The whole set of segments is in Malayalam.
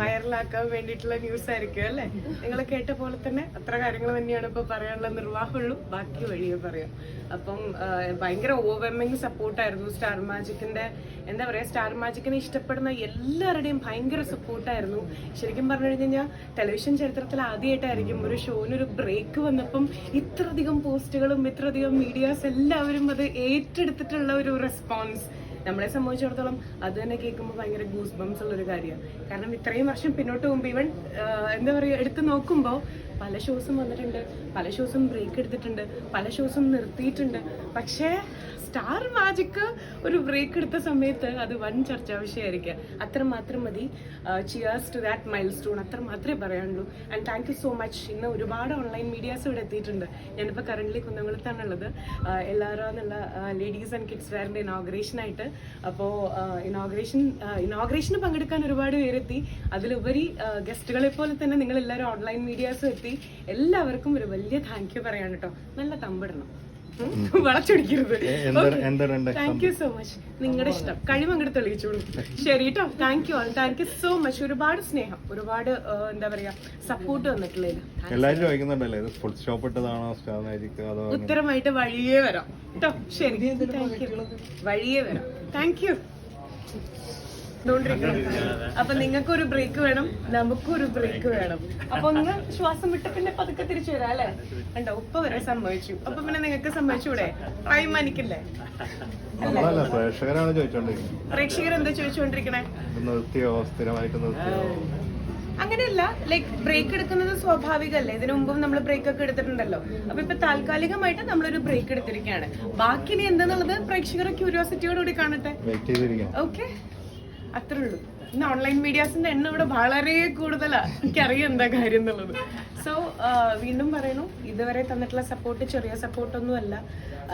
വൈറലാക്കാൻ വേണ്ടിട്ടുള്ള ന്യൂസ് ആയിരിക്കും അല്ലെ? നിങ്ങൾ കേട്ട പോലെ തന്നെ അത്ര കാര്യങ്ങൾ തന്നെയാണ് ഇപ്പൊ പറയാനുള്ള നിർവാഹമുള്ളൂ. ബാക്കി വഴിയെ പറയാം. അപ്പം ഭയങ്കര ഓവർവെമ്മിങ് സപ്പോർട്ടായിരുന്നു സ്റ്റാർ മാജിക്കിന്റെ എന്താ പറയാ സ്റ്റാർ മാജിക്കിനെ ഇഷ്ടപ്പെടുന്ന എല്ലാവരുടെയും ഭയങ്കര സപ്പോർട്ടായിരുന്നു ശരിക്കും പറഞ്ഞു കഴിഞ്ഞാൽ ടെലിവിഷൻ ചരിത്രത്തിൽ ആദ്യമായിട്ടായിരിക്കും ഒരു ഷോനൊരു ബ്രേക്ക് വന്നപ്പം ഇത്രയധികം പോസ്റ്റുകളും ഇത്രയധികം മീഡിയാസ് എല്ലാവരും അത് ഏറ്റെടുത്തിട്ടുള്ള ഒരു റെസ്പോൺസ് നമ്മളെ സംബന്ധിച്ചിടത്തോളം അത് തന്നെ കേൾക്കുമ്പോൾ ഭയങ്കര ഗൂസ് ബംസ് ഉള്ള ഒരു കാര്യമാണ്. കാരണം ഇത്രയും വർഷം പിന്നോട്ട് പോകുമ്പോൾ ഇവൻ എന്താ പറയുക എടുത്തു നോക്കുമ്പോൾ പല ഷോസും വന്നിട്ടുണ്ട് പല ഷോസും ബ്രേക്ക് എടുത്തിട്ടുണ്ട് പല ഷോസും നിർത്തിയിട്ടുണ്ട്. പക്ഷേ സ്റ്റാർ മാജിക്ക് ഒരു ബ്രേക്ക് എടുത്ത സമയത്ത് അത് വൻ ചർച്ചാ അത്ര മാത്രം മതി. Cheers to that milestone അത്ര മാത്രമേ പറയാനുള്ളൂ. And thank you so much ഇന്ന് ഒരുപാട് ഓൺലൈൻ മീഡിയാസ് ഇവിടെ എത്തിയിട്ടുണ്ട്. ഞാനിപ്പോൾ കറന്റ്ലി കുന്നംകുളത്താണുള്ളത്. എല്ലാവരും എന്നുള്ള ലേഡീസ് ആൻഡ് കിഡ്സ് വെയറിന്റെ ഇനോഗ്രേഷനായിട്ട് അപ്പോൾ ഇനോഗ്രേഷൻ ഇനോഗ്രേഷന് പങ്കെടുക്കാൻ ഒരുപാട് പേരെത്തി. അതിലുപരി ഗസ്റ്റുകളെ പോലെ തന്നെ നിങ്ങളെല്ലാവരും ഓൺലൈൻ മീഡിയാസും എത്തി. എല്ലാവർക്കും ഒരു വലിയ താങ്ക് യു പറയാണ് കേട്ടോ. നല്ല തമ്പിടണം. വളച്ചൊടിക്കരുത്. താങ്ക് യു സോ മച്ച് നിങ്ങളുടെ ഇഷ്ടം. കഴിവ് അങ്ങോട്ട് തെളിയിച്ചോളൂ. ശരി കേട്ടോ thank you thank you so much ഒരുപാട് സ്നേഹം. ഒരുപാട് എന്താ പറയാ സപ്പോർട്ട് വന്നിട്ടുള്ളത് എല്ലാവരും ചോദിക്കുന്നുണ്ടല്ലേ ഇത് ഫുൾ സ്റ്റോപ്പ് ഇട്ടതാണോ സ്റ്റാർ മാജിക് അതോ ഉത്തരമായിട്ട് വഴിയേ വരാം. കേട്ടോ ശരി. താങ്ക് യു വഴിയേ വരാം. താങ്ക് യു അപ്പൊ നിങ്ങൾക്ക് ഒരു ബ്രേക്ക് വേണം നമുക്കും ഒരു ബ്രേക്ക് വേണം. അപ്പൊ ഒന്ന് ശ്വാസം വിട്ട് പിന്നെ പതുക്കെ തിരിച്ചു വരാം അല്ലെ? കണ്ടോ ഉപ്പ വരെ സംഭവിച്ചു. അപ്പൊ പിന്നെ നിങ്ങൾക്ക് സംഭവിച്ചൂടെ? ടൈം എനിക്കില്ലേ പ്രേക്ഷകരാണ് ചോദിച്ചോണ്ടിരിക്കുന്നത് പ്രേക്ഷകർ എന്താ ചോദിച്ചുകൊണ്ടിരിക്കണേ ഇത് നിർത്തിയോ? സ്ഥിരമായിട്ട് നിർത്തിയോ? അങ്ങനെയല്ല ലൈക്ക് ബ്രേക്ക് എടുക്കുന്നത് സ്വാഭാവികമല്ലേ? ഇതിനു മുമ്പും നമ്മൾ ബ്രേക്ക് ഒക്കെ എടുത്തിട്ടുണ്ടല്ലോ. അപ്പൊ ഇപ്പൊ താൽക്കാലികമായിട്ട് നമ്മളൊരു ബ്രേക്ക് എടുത്തിരിക്കുകയാണ്. ബാക്കി ഇനി എന്താന്നുള്ളത് പ്രേക്ഷകരെ ക്യൂരിയോസിറ്റിയോടുകൂടി കാണട്ടെ. ഓക്കെ അത്രേ ഉള്ളൂ ഇന്ന് ഓൺലൈൻ മീഡിയാസിന്റെ എണ്ണം ഇവിടെ വളരെ കൂടുതലാണ് എനിക്കറിയാം എന്താ കാര്യം എന്നുള്ളത്. സോ വീണ്ടും പറയുന്നു ഇതുവരെ തന്നിട്ടുള്ള സപ്പോർട്ട് ചെറിയ സപ്പോർട്ടൊന്നും അല്ല.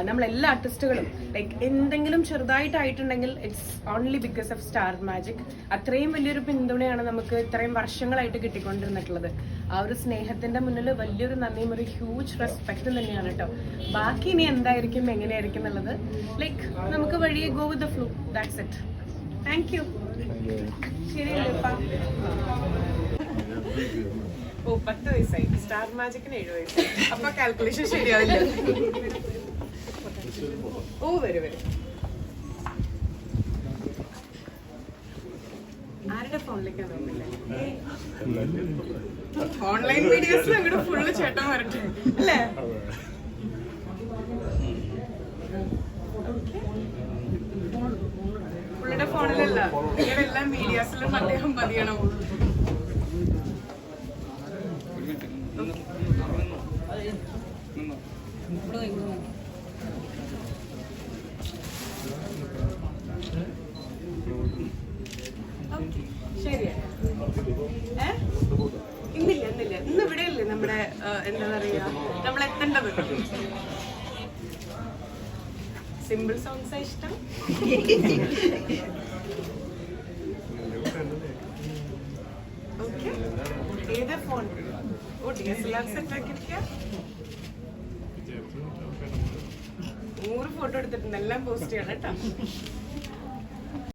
നമ്മൾ എല്ലാ ആർട്ടിസ്റ്റുകളും ലൈക്ക് എന്തെങ്കിലും ചെറുതായിട്ടായിട്ടുണ്ടെങ്കിൽ it's only because of star magic അത്രയും വലിയൊരു പിന്തുണയാണ് നമുക്ക് ഇത്രയും വർഷങ്ങളായിട്ട് കിട്ടിക്കൊണ്ടിരുന്നിട്ടുള്ളത്. ആ ഒരു സ്നേഹത്തിന്റെ മുന്നിൽ വലിയൊരു നന്ദിയും ഒരു ഹ്യൂജ് റെസ്പെക്ട് തന്നെയാണ് കേട്ടോ. ബാക്കി ഇനി എന്തായിരിക്കും എങ്ങനെയായിരിക്കും എന്നുള്ളത് ലൈക്ക് നമുക്ക് വഴിയെ go with the flow that's it thank you ഓ പത്ത് വയസ്സായി. സ്റ്റാർ മാജിക്കിന് ഏഴ് വയസ്സായി. അപ്പൊ കാൽക്കുലേഷൻ ശരിയാവില്ല. ഓ വരും വരും. ആരുടെ ഫോണിലേക്കാണ് ഓൺലൈൻ വീഡിയോസിൽ അങ്ങോട്ട് ഫുള്ള് ചേട്ടൻ വരട്ടെ അല്ലേ? ഫോണിലല്ല നിങ്ങളെല്ലാം മീഡിയാസിലും അദ്ദേഹം ഏ? ഇന്നില്ല ഇന്നില്ല. ഇന്ന് ഇവിടെയല്ലേ നമ്മുടെ ആ, എന്താ പറയാ? നമ്മൾ എത്തേണ്ടത് സിമ്പിൾ സോങ്സ് ഇഷ്ടം. ഏതാ ഫോൺ? ഓ D S L R set ആക്കിയിരിക്കുക photo എടുത്തിട്ടുണ്ട്. എല്ലാം പോസ്റ്റ് ചെയ്യണം കേട്ടോ.